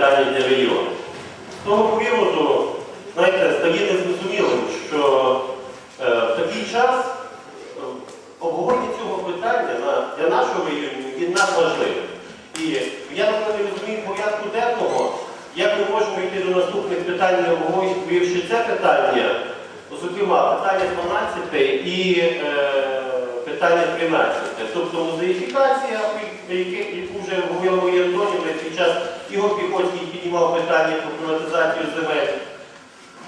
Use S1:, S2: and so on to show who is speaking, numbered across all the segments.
S1: питання для району. З того приводу, знаєте, стає незрозумілим, що е, в такий час е, обговорення цього питання на, для нашого району є надважливим. І я не розумію порядку денного, як ми можемо йти до наступних питань, не обговорюючи це питання, зокрема, питання 12 і е, питання 13. Тобто музеїфікація, яку вже говорила Марія Антонівна під час Ігор Піхотський піднімав питання про приватизацію земель.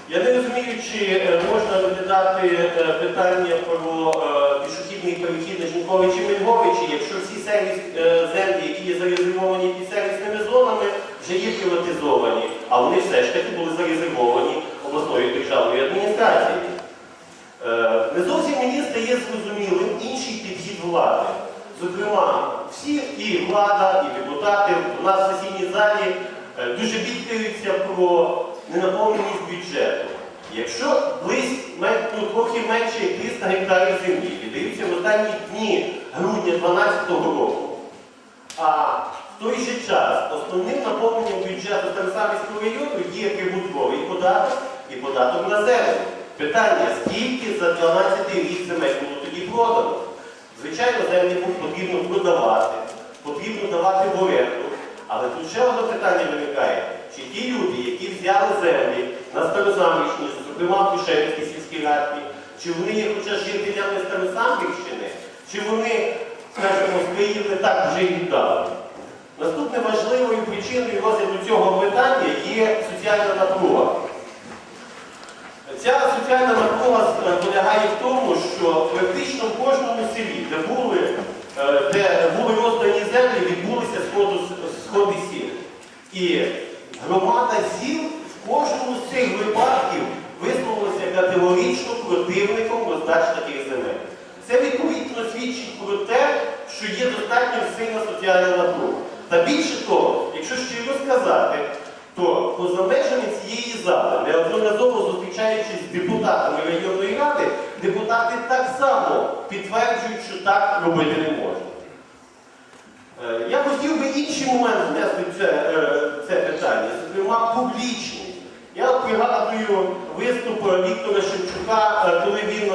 S1: Я не розумію, чи е, можна розглядати е, питання про е, пішохідний перехід на Жінковичі Мельговичі, якщо всі сервіс, землі, які є зарезервовані під сервісними зонами, вже є приватизовані, а вони все ж таки були зарезервовані обласною державною адміністрацією. Е, Не зовсім мені стає зрозумілим інший підхід влади. Зокрема, всі і влада, і депутати у нас в сесійній залі е, дуже бідкаються про ненаповненість бюджету. Якщо близько ну, трохи менше як 300 гектарів землі віддаються в останні дні грудня 2012 року, а в той же час основним наповненням бюджету Старосамівського району є прибутковий податок і податок на землю. Питання, скільки за 12 рік земель було тоді продано? Звичайно, землі потрібно продавати, потрібно давати в оренду. Але тут ще одне питання виникає, чи ті люди, які взяли землі на Старосамівщині, зокрема в Кишевській сільській раді, чи вони є хоча жителями Старосамівщини, чи вони, скажімо, свої не так вже й віддали. Наступне важливою причиною розгляду цього питання є соціальна напруга. Ця соціальна напруга полягає в тому, що практично в кожному селі, де були, де були роздані землі, відбулися сходи сіл. І громада сіл в кожному з цих випадків висловилася категорично противником роздачі таких земель. Це відповідно свідчить про те, що є достатньо сильна соціальна напруга. Та більше того, якщо щиро сказати, то поза межами цієї зали, неодноразово зустрічаючись з депутатами районної ради, депутати так само підтверджують, що так робити не можна. Е, Я хотів би інший момент внести це, е, це питання, зокрема публічність. Я пригадую виступ Віктора Шевчука, е, коли він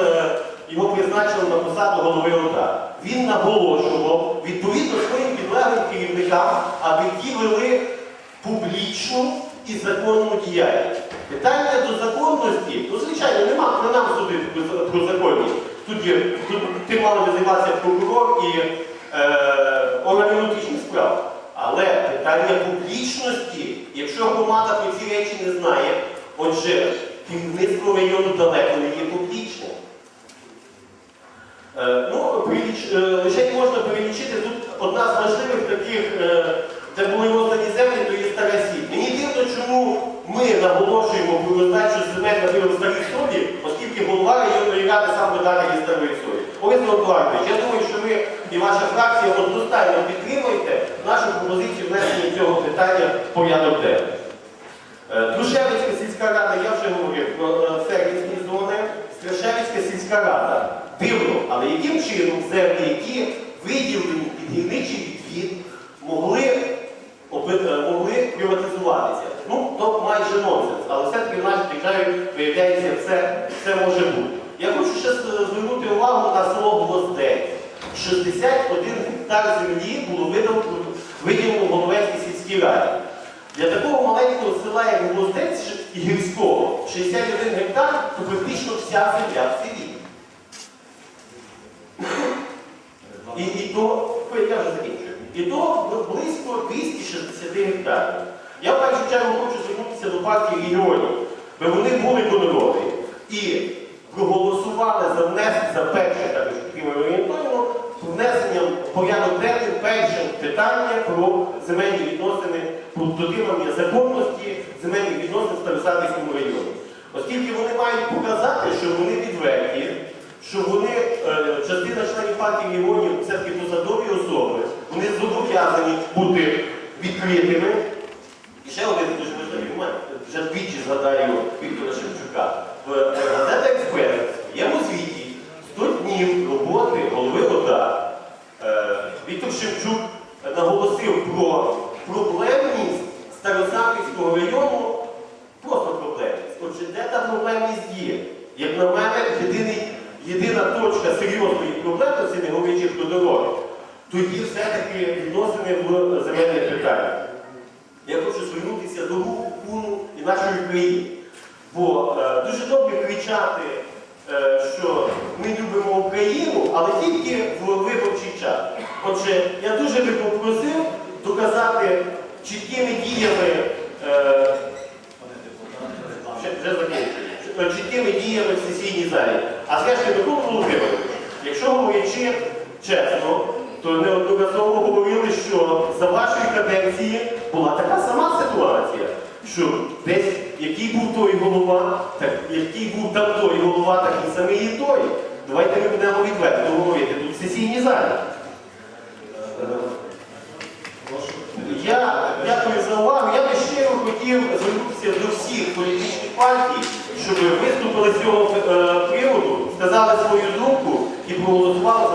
S1: його призначили на посаду голови ОДА. Він наголошував відповідно своїм підлеглим керівникам, аби ті вели публічну і законну діяльність. Питання до законності, ну звичайно, нема не нам судити про, про законність. Тут є тут тим мали би займатися прокурор і е, органи внутрішніх справ. Але питання публічності, якщо громада про ці речі не знає, отже, керівництво району далеко не є публічним. Е, ну, приліч, е, лише можна перелічити тут одна з важливих таких, е, де були роздані землі, то є стара сіль. Мені дивно, чому ми наголошуємо про роздачу вироб старих солі, оскільки голова районної ради сам видаток є старої солі. Олег Миколаївич, я думаю, що ви і ваша фракція одностайно підтримуєте нашу пропозицію внесення цього питання в порядок денний. Е, сільська рада, я вже говорив про сервісні зони. Страшевицька сільська рада. Дивно, але яким чином землі, які виділені під гірничий відвід, могли, е, могли приватизуватися? Ну, то майже нонсенс, але все-таки в державі виявляється, все, все може бути. Я хочу ще звернути увагу на село Гвоздець. 61 гектар землі було виділено в Головецькій сільській раді. Для такого маленького села, як Гвоздець і гірського, 61 гектар, то практично вся земля в селі. І, і то, я вже закінчую. І то близько 260 гектарів. Я в першу чергу хочу звернутися до партії регіонів, бо вони були гонорові і проголосували за внесення за перше, також орієнтовно, внесенням порядок денний перше питання про земельні відносини, про дотримання законності земельних відносин в Старосамівському районі. Оскільки вони мають показати, що вони відверті, що вони, е, частина членів партії регіонів, все-таки посадові особи, вони зобов'язані бути відкритими. І ще один згадаю Віктора Шевчука, в е, газета Експерт в своєму звіті 100 днів роботи голови ОДА е, Віктор Шевчук наголосив про проблемність Старосамівського району, просто проблемність. Отже, де та проблемність є? Як на мене, єдиний, єдина точка серйозної проблемності, не говорячи про дороги, тоді все-таки відносини в земельне питання. Я хочу звернутися до руху КУНу і нашої країни. Бо е, дуже добре кричати, е, що ми любимо Україну, але тільки в виборчий час. Отже, я дуже би попросив доказати чіткими діями, е, вже, чіткими діями в сесійній залі. А скажіть, Микола Володимирович, якщо говорячи чесно, то неодноразово говорили, що за вашої каденції була така сама ситуація, що десь який був той голова, так який був там той голова, такий самий і той. Давайте ми будемо відверто говорити тут в сесійній залі. Я дякую за увагу. Я би щиро хотів звернутися до всіх політичних партій, щоб виступили з цього е, приводу, сказали свою думку і проголосували